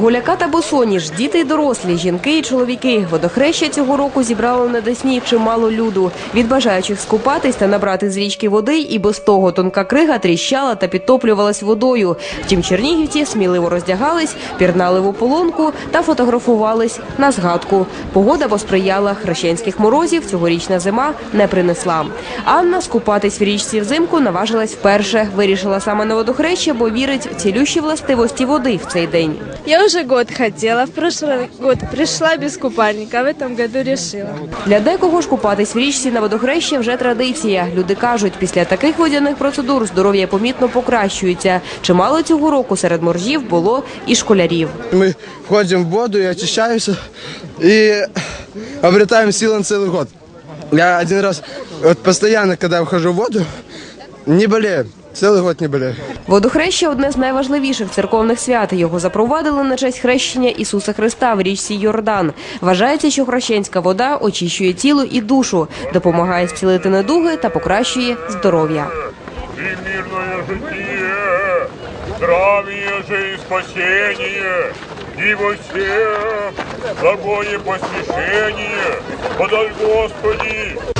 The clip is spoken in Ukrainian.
Гуляка та босоніж, діти й дорослі, жінки і чоловіки. Водохреща цього року зібрало на Десні чимало люду. Від бажаючих скупатись та набрати з річки води, і без того тонка крига тріщала та підтоплювалась водою. Втім, чернігівці сміливо роздягались, пірнали в ополонку та фотографувались на згадку. Погода посприяла хрещенських морозів. Цьогорічна зима не принесла. Анна скупатись в річці взимку наважилась вперше. Вирішила саме на водохреща, бо вірить в цілющі властивості води в цей день. Я уже год хотела, в прошлый год пришла без купальника, а в этом году решила. Для декого ж купатись в річці на водохреща вже традиція. Люди кажуть, після таких водяних процедур здоров'я помітно покращується. Чимало цього року серед моржів було і школярів. Мы входим в воду и очищаемся, и обретаем силы на целый год. Я один раз, вот постоянно, когда я вхожу в воду, не болею. Целый год не болею. Водохреща одне з найважливіших церковних свят. Його запровадили на честь хрещення Ісуса Христа в річці Йордан. Вважається, що хрещенська вода очищує тіло і душу, допомагає зцілити недуги та покращує здоров'я. здравие же и спасение, и во всем благое посвящение, подай Господи,